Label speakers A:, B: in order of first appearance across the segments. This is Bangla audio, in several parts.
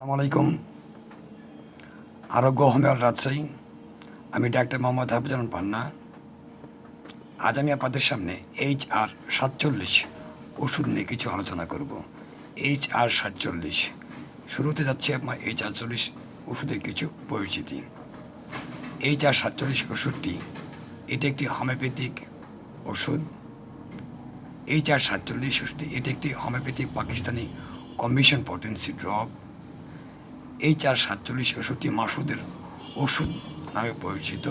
A: আলাইকুম। আরোগ্য হোমিওল রাজশাহী। আমি ডাক্তার মোহাম্মদ হাফিজান পান্না। আজ আমি আপনাদের সামনে এইচ আর সাতচল্লিশ ওষুধ নিয়ে কিছু আলোচনা করব। এইচ আর সাতচল্লিশ। শুরুতে যাচ্ছে আপনার এইচ আর চল্লিশ ওষুধের কিছু পরিচিতি। এইচ আর সাতচল্লিশ ওষুধটি, এটি একটি হোমিওপ্যাথিক ওষুধ। এইচ আর সাতচল্লিশ ওষুধটি, এটি একটি homeopathic Pakistani combination potency drop. এই চার সাতচল্লিশ ওষুধটি মাসুদের ওষুধ নামে পরিচিত।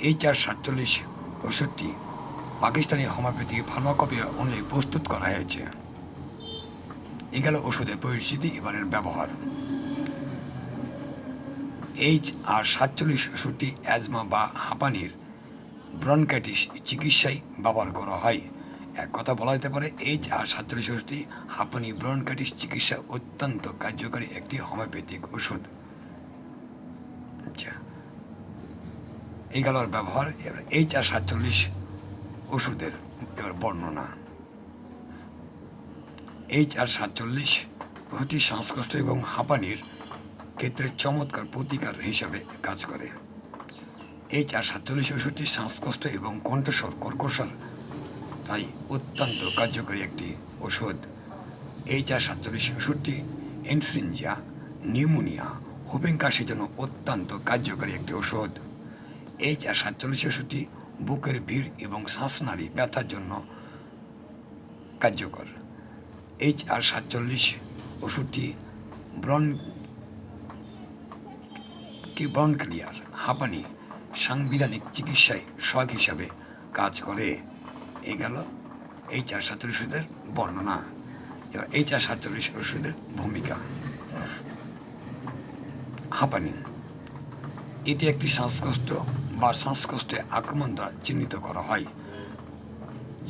A: এই চার সাতচল্লিশ ওষুধটি পাকিস্তানি হোমিওপ্যাথি ফার্মাকপি অনুযায়ী প্রস্তুত করা হয়েছে। এ গেল ওষুধের পরিচিতি এবারের ব্যবহার। এইচ আর সাতচল্লিশ ওষুধটি অ্যাজমা বা হাঁপানির ব্রনকাইটিস চিকিৎসায় ব্যবহার করা হয়। এক কথা বলা যেতে পারে এইচ আর সাতচল্লিশ ওষুধটি হাঁপানি ব্রনকাইটিস চিকিৎসা অত্যন্ত কার্যকারী একটি হোমিওপ্যাথিক ওষুধ। আচ্ছা এই গেল ব্যবহার, এবার এইচ আর সাতচল্লিশ ওষুধের এবার বর্ণনা। এইচ আর সাতচল্লিশ ওষুধটি শ্বাসকষ্ট এবং হাঁপানির ক্ষেত্রে চমৎকার প্রতিকার হিসাবে কাজ করে। এই চার সাতচল্লিশ ওষুধটি শ্বাসকষ্ট এবং কণ্ঠস্বর, কর্কশার তাই অত্যন্ত কার্যকরী একটি ওষুধ। এই চার সাতচল্লিশ ওষুধটি ইনফ্লুয়েঞ্জা নিউমোনিয়া হুপিং কাশির জন্য অত্যন্ত কার্যকরী একটি ওষুধ। এই চার সাতচল্লিশ ওষুধটি বুকের ভিড় এবং শ্বাসনালী ব্যথার জন্য কার্যকর। এইচ আর সাতচল্লিশ ওষুধটি ব্রন কি ব্রন ক্লিয়ার, হাঁপানি, সাংবিধানিক চিকিৎসায় সহায়ক হিসাবে কাজ করে। এই গেল এই চার সাতচল্লিশ ওষুধের বর্ণনা। এবার এই চার সাতচল্লিশ ওষুধের ভূমিকা। হাঁপানি। এটি একটি শ্বাসকষ্ট বা শ্বাসকষ্টে আক্রমণ দ্বারা চিহ্নিত করা হয়,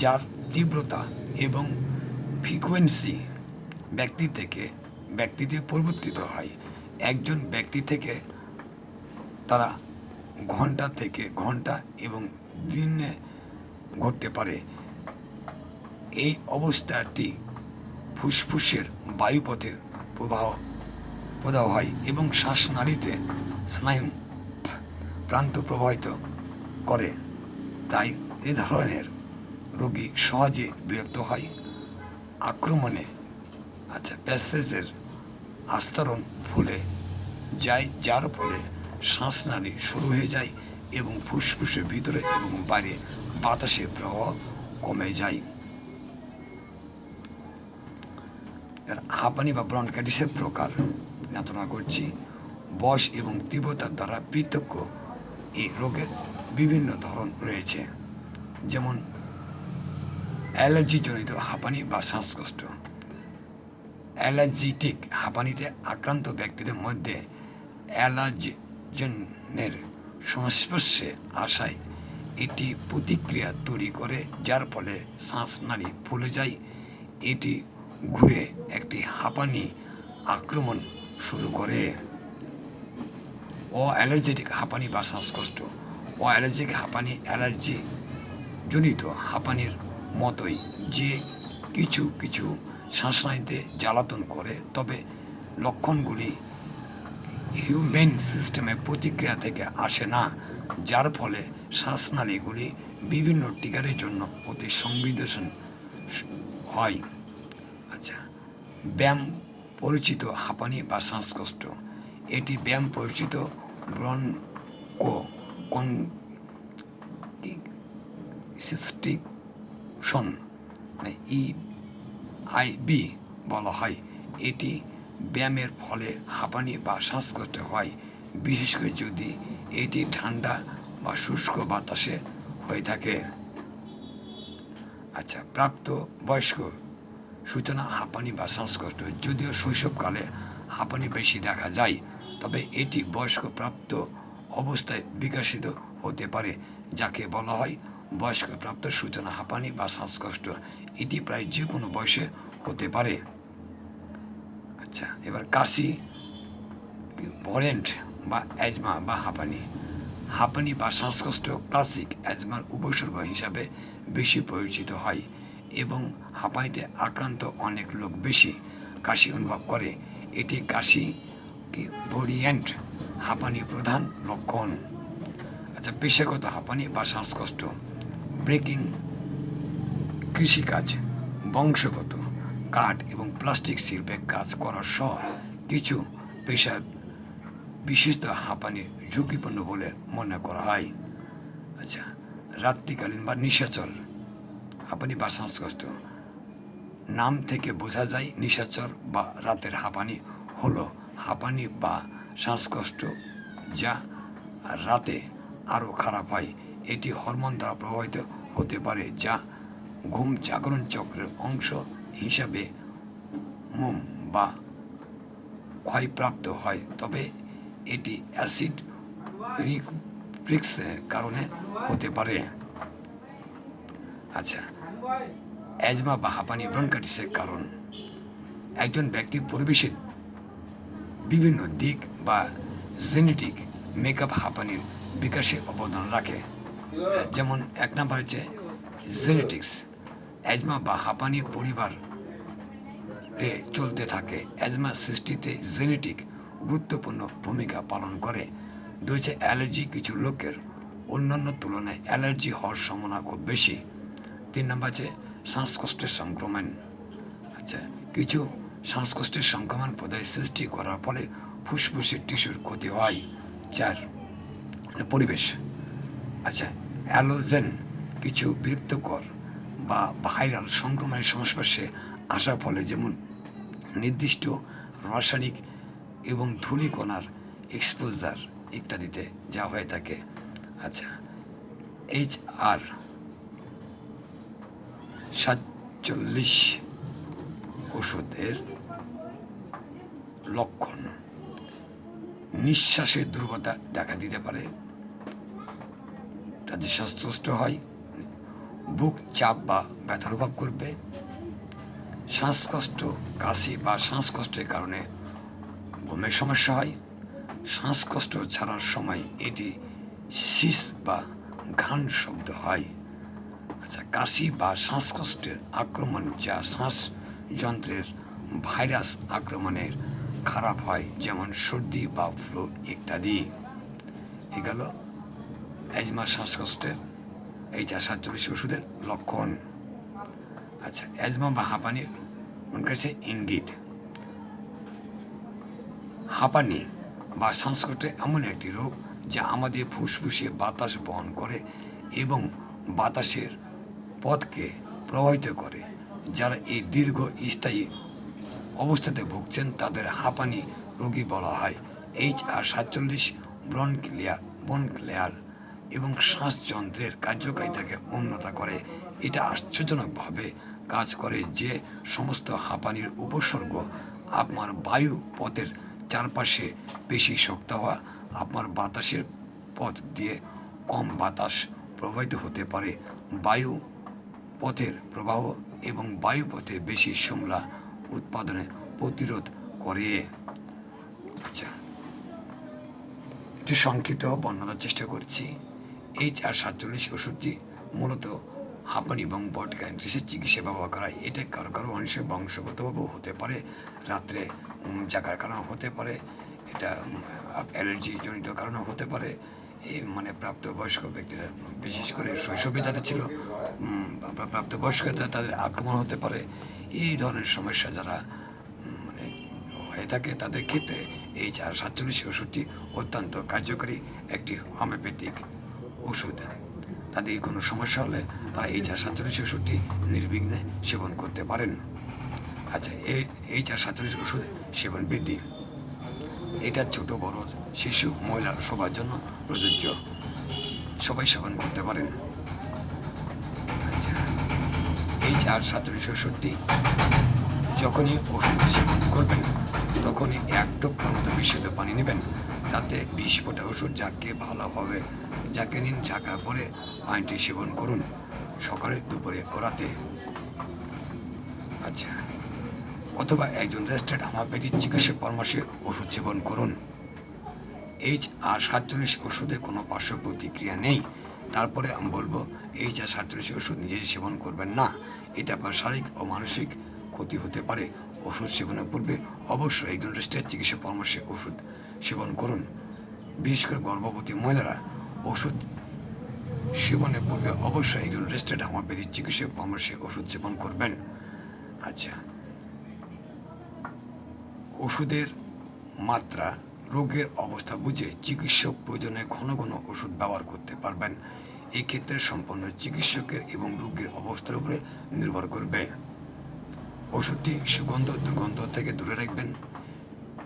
A: যার তীব্রতা এবং ফ্রিকোয়েন্সি ব্যক্তি থেকে ব্যক্তিতে পরিবর্তিত হয়। একজন ব্যক্তি থেকে তারা ঘণ্টা থেকে ঘণ্টা এবং দিনে ঘটতে পারে। এই অবস্থাটি ফুসফুসের বায়ুপথের প্রবাহ, প্রদাহ হয় এবং শ্বাসনালীতে স্নায়ু প্রান্ত প্রবাহিত করে। তাই এ ধরনের রোগী সহজে বিরক্ত হয়। আক্রমণে আচ্ছা প্যাসেজের আস্তরণ ফুলে যায়, যার ফলে শ্বাসনালী শুরু হয়ে যায় এবং ফুসফুসের ভিতরে এবং বাইরে বাতাসের প্রবাহ কমে যায় এর হাঁপানি বা ব্রনকাইটিসের প্রকার যাতনা করছি বয়স এবং তীব্রতার দ্বারা পৃথক এই রোগের বিভিন্ন ধরন রয়েছে, যেমন অ্যালার্জিজনিত হাঁপানি বা শ্বাসকষ্ট। অ্যালার্জিটিক হাঁপানিতে আক্রান্ত ব্যক্তিদের মধ্যে অ্যালার্জেনের সংস্পর্শে আসায় এটি প্রতিক্রিয়া তৈরি করে, যার ফলে শ্বাসনালী ফুলে যায়। এটি ঘুরে একটি হাঁপানি আক্রমণ শুরু করে। অ্যালার্জেটিক হাঁপানি বা শ্বাসকষ্ট। অ্যালার্জিক হাঁপানি অ্যালার্জি জনিত হাঁপানির মতোই যে কিছু কিছু শ্বাসনালীতে জ্বালাতন করে, তবে লক্ষণগুলি হিউম্যান সিস্টেমে প্রতিক্রিয়া থেকে আসে না। যার ফলে শ্বাসনালীগুলি বিভিন্ন টিকারের জন্য অতি সংবেদনশীল হয়। আচ্ছা ব্যায়াম পরিচিত হাঁপানি বা শ্বাসকষ্ট। এটি ব্যায়াম পরিচিত ব্রনকো সিস্টিকশন মানে ই আইবি বলা হয়। এটি ব্যায়ামের ফলে হাঁপানি বা শ্বাসকষ্ট হয়। বিশেষ করে যদি এটি ঠান্ডা বা শুষ্ক বাতাসে হয়ে থাকে। আচ্ছা প্রাপ্ত বয়স্ক সূচনা হাঁপানি বা শ্বাসকষ্ট। যদিও শৈশবকালে হাঁপানি বেশি দেখা যায়, তবে এটি বয়স্ক প্রাপ্ত অবস্থায় বিকশিত হতে পারে, যাকে বলা হয় বয়স্ক প্রাপ্ত সূচনা হাঁপানি বা শ্বাসকষ্ট। এটি প্রায় যে কোনো বয়সে হতে পারে। আচ্ছা এবার কাশি ভরেন্ট বা অ্যাজমা বা হাঁপানি। হাঁপানি বা শ্বাসকষ্ট ক্লাসিক অ্যাজমার উপসর্গ হিসাবে বেশি পরিচিত হয় এবং হাঁপানিতে আক্রান্ত অনেক লোক বেশি কাশি অনুভব করে। এটি কাশি ভোরিয়েন্ট হাঁপানি প্রধান লক্ষণ। আচ্ছা পেশাগত হাঁপানি বা শ্বাসকষ্ট। ব্রেকিং কৃষিকাজ, বংশগত কাঠ এবং প্লাস্টিক শিল্পে কাজ করার সহ কিছু পেশা বিশিষ্ট হাঁপানির ঝুঁকিপূর্ণ বলে মনে করা হয়। আচ্ছা রাত্রিকালীন বা নিশাচর হাঁপানি বা শ্বাসকষ্ট নাম থেকে বোঝা যায় নিশাচর বা রাতের হাঁপানি হলো হাঁপানি বা শ্বাসকষ্ট যা রাতে আরও খারাপ হয়। এটি হরমোন দ্বারা প্রভাবিত হতে পারে যা ঘুম জাগরণ চক্রের অংশ হিসাবে মোম বা ক্ষয়প্রাপ্ত হয়। তবে এটি অ্যাসিড রিফ্রিক্সের কারণে হতে পারে। আচ্ছা অ্যাজমা বা হাঁপানি ব্রনকাইটিসের কারণ। একজন ব্যক্তি পরিবেশের বিভিন্ন দিক বা জেনেটিক মেকআপ হাঁপানির বিকাশে অবদান রাখে। যেমন এক নাম্বার হচ্ছে জেনেটিক্স। অ্যাজমা বা হাঁপানি পরিবার চলতে থাকে। অ্যাজমা সৃষ্টিতে জেনেটিক গুরুত্বপূর্ণ ভূমিকা পালন করে। দুই হচ্ছে অ্যালার্জি কিছু লোকের। অন্যান্য তুলনায় অ্যালার্জি হওয়ার সম্ভাবনা খুব বেশি। তিন নম্বর আছে শ্বাসকষ্টের সংক্রমণ। আচ্ছা কিছু শ্বাসকষ্টের সংক্রমণ পদায় সৃষ্টি করার ফলে ফুসফুসের টিস্যুর ক্ষতি হয়। চার, পরিবেশ। আচ্ছা অ্যালোজেন কিছু বিরক্তকর বা ভাইরাল সংক্রমণের সংস্পর্শে আসার ফলে যেমন নির্দিষ্ট রাসায়নিক এবং ধূলিকণার এক্সপোজার ইত্যাদিতে যা হয়ে থাকে। আচ্ছা এইচ আর সাতচল্লিশ ওষুধের লক্ষণ। নিঃশ্বাসের দুর্বলতা দেখা দিতে পারে। তাদের শ্বাসকষ্ট হয়। বুক চাপ বা ব্যথা অনুভব করবে। শ্বাসকষ্ট, কাশি বা শ্বাসকষ্টের কারণে ঘুমের সমস্যা হয়, শ্বাসকষ্ট ছাড়ার সময় এটি শীষ বা ঘান শব্দ হয়। আচ্ছা কাশি বা শ্বাসকষ্টের আক্রমণ যা শ্বাস যন্ত্রের ভাইরাস আক্রমণের খারাপ হয়, যেমন সর্দি বা ফ্লু ইত্যাদি। এগুলো অ্যাজমা শ্বাসকষ্টের, এই চা সাতচল্লিশ ওষুধের লক্ষণ। আচ্ছা অ্যাজমা বা হাঁপানির, মনে কাছে ইঙ্গিত। হাঁপানি বা শ্বাসকষ্টে এমন একটি রোগ যা আমাদের ফুসফুসে বাতাস বহন করে এবং বাতাসের পথকে প্রভাবিত করে। যারা এই দীর্ঘ স্থায়ী অবস্থাতে ভুগছেন, তাদের হাঁপানি রোগী বলা হয়। এইচ আর সাতচল্লিশ ব্রনক্লিয়ার বনক্লেয়ার এবং শ্বাসযন্ত্রের কার্যকারিতাকে উন্নত করে। এটা আশ্চর্যজনকভাবে কাজ করে যে সমস্ত হাঁপানির উপসর্গ আপনার বায়ু পথের চারপাশে বেশি শক্ত হওয়া আপনার বাতাসের পথ দিয়ে কম বাতাস প্রবাহিত হতে পারে। বায়ু পথের প্রবাহ এবং বায়ুপথে বেশি সমলা উৎপাদনে প্রতিরোধ করে। আচ্ছা একটু সংক্ষিপ্ত বর্ণনার চেষ্টা করছি। এই চার সাতচল্লিশ ওষুধটি মূলত হাঁপানি এবং বটগ্যান্ট্রিসের চিকিৎসা ব্যবহার করা এটা কারও কারও অংশে বংশগতভাবেও হতে পারে। রাত্রে জাগার কারণে হতে পারে, এটা অ্যালার্জি জনিত কারণে হতে পারে। এই মানে প্রাপ্তবয়স্ক ব্যক্তিরা, বিশেষ করে শৈশবে যাদের ছিল প্রাপ্তবয়স্ক তাদের আক্রমণ হতে পারে। এই ধরনের সমস্যা যারা মানে হয়ে থাকে, তাদের ক্ষেত্রে এই চার সাতচল্লিশ ওষুধটি অত্যন্ত কার্যকরী একটি হোমিওপ্যাথিক ওষুধ তাদের কোনো সমস্যা হলে তারা এই চার সাতচল্লিশ ওষুধটি নির্বিঘ্নে সেবন করতে পারেন। আচ্ছা এই এই সাতচল্লিশ ওষুধ সেবন বৃদ্ধি। এটা ছোট, বড়, শিশু, মহিলা সবার জন্য প্রযোজ্য। সবাই সেবন করতে পারেন। আচ্ছা এই চার সাতচল্লিশ ওষুধটি, যখনই ওষুধ সেবন করবেন, তখনই এক টোপের মতো বিশুদ্ধ পানি নেবেন। তাতে বিশ ফোঁটা ওষুধ যাকে ভালো হবে, যাকে নিন ঝাঁকা পরে পানিটি সেবন করুন সকালে, দুপুরে ও রাতে। আচ্ছা অথবা একজন রেজিস্টার্ড হোমিওপ্যাথি চিকিৎসক পরামর্শে ওষুধ সেবন করুন। এইচ আর সাতচল্লিশ ওষুধে কোনো পার্শ্ব প্রতিক্রিয়া নেই। তারপরে আমি বলব এইচ আর সাতচল্লিশ ওষুধ নিজেই সেবন করবেন না। এটা আপনার শারীরিক ও মানসিক ক্ষতি হতে পারে। ওষুধ সেবনের পূর্বে অবশ্যই একজন রেস্টের চিকিৎসা পরামর্শে ওষুধ সেবন করুন। বিশেষ করে গর্ভবতী মহিলারা, ওষুধ সেবনের পূর্বে অবশ্যই একজন রেস্টেড হোমিওপ্যাথি চিকিৎসক পরামর্শে ওষুধ সেবন করবেন। আচ্ছা। ওষুধের মাত্রা রোগের অবস্থা বুঝে চিকিৎসক প্রয়োজনে ঘন ঘন ওষুধ ব্যবহার করতে পারবেন। এই ক্ষেত্রে সম্পন্ন চিকিৎসকের এবং রোগীর অবস্থার উপরে নির্ভর করবে। ওষুধটি সুগন্ধ, দুর্গন্ধ থেকে দূরে রাখবেন।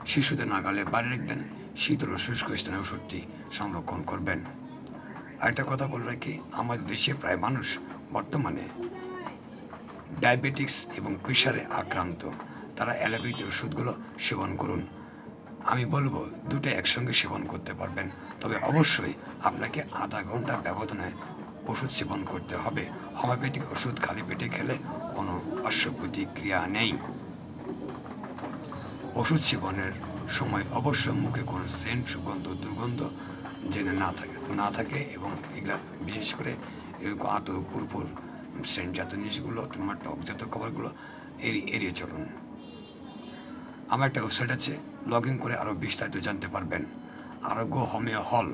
A: শিশুদের নাগালে বাড়ি রাখবেন। শীতল শুষ্ক স্থানে ওষুধটি সংরক্ষণ করবেন। আরেকটা কথা বলে রাখি, আমাদের দেশে প্রায় মানুষ বর্তমানে ডায়াবেটিক্স এবং প্রেশারে আক্রান্ত। তারা অ্যালোপ্যাথি ওষুধগুলো সেবন করুন। আমি বলব, দুটো একসঙ্গে সেবন করতে পারবেন। তবে অবশ্যই আপনাকে আধা ঘণ্টা ব্যবধানে ওষুধ সেবন করতে হবে। হোমিওপ্যাথিক ওষুধ খালি পেটে খেলে কোনো পার্শ্ব প্রতিক্রিয়া নেই। ওষুধ সেবনের সময় অবশ্যই মুখে কোনো সেন্ট, সুগন্ধ, দুর্গন্ধ যেন না থাকে না থাকে এবং এগুলা বিশেষ করে আত পুরপুর সেন্ট জাতীয় জিনিসগুলো তোমার টক জাতীয় খাবারগুলো এড়িয়ে এড়িয়ে চলুন। আমার একটা ওয়েবসাইট আছে লগ ইন করে আরও বিস্তারিত জানতে পারবেন। Arogya homeo hall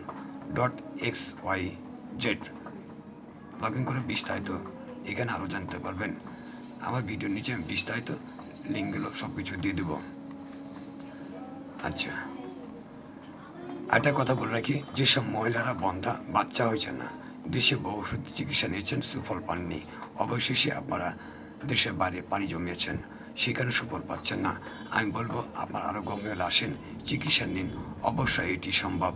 A: dot X Y Z. Log in করে বিস্তারিত এখানে আরও জানতে পারবেন। আমার ভিডিওর নিচে আমি বিস্তারিত লিঙ্কগুলো সব কিছু দিয়ে দেবো। আচ্ছা। একটা কথা বলে রাখি, যেসব মহিলারা বন্ধা বাচ্চা হয়েছে না, দেশে বহু ওষুধ চিকিৎসা নিয়েছেন, সুফল পাননি। অবশেষে আপনারা দেশের বাইরে পানি জমিয়েছেন। সেখানে সুফল পাচ্ছেন না। আমি বলব, আপনার আরোগ্য আসেন, চিকিৎসা নিন। অবশ্যই এটি সম্ভব।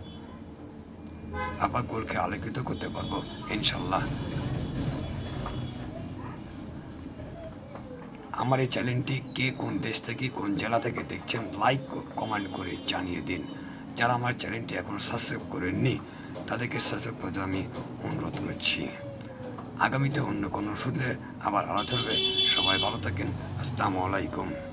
A: আপনার গোলকে আলোকিত করতে পারব, ইনশাল্লাহ। আমার এই চ্যানেলটি কে কোন দেশ থেকে, কোন জেলা থেকে দেখছেন, লাইক কমেন্ট করে জানিয়ে দিন। যারা আমার চ্যানেলটি এখনও সাবস্ক্রাইব করেননি, তাদেরকে সাবস্ক্রাইব করতে আমি অনুরোধ করছি। আগামীতে অন্য কোনো ওষুধে আবার আলোচনা হবে। সবাই ভালো থাকেন। আসসালামু আলাইকুম।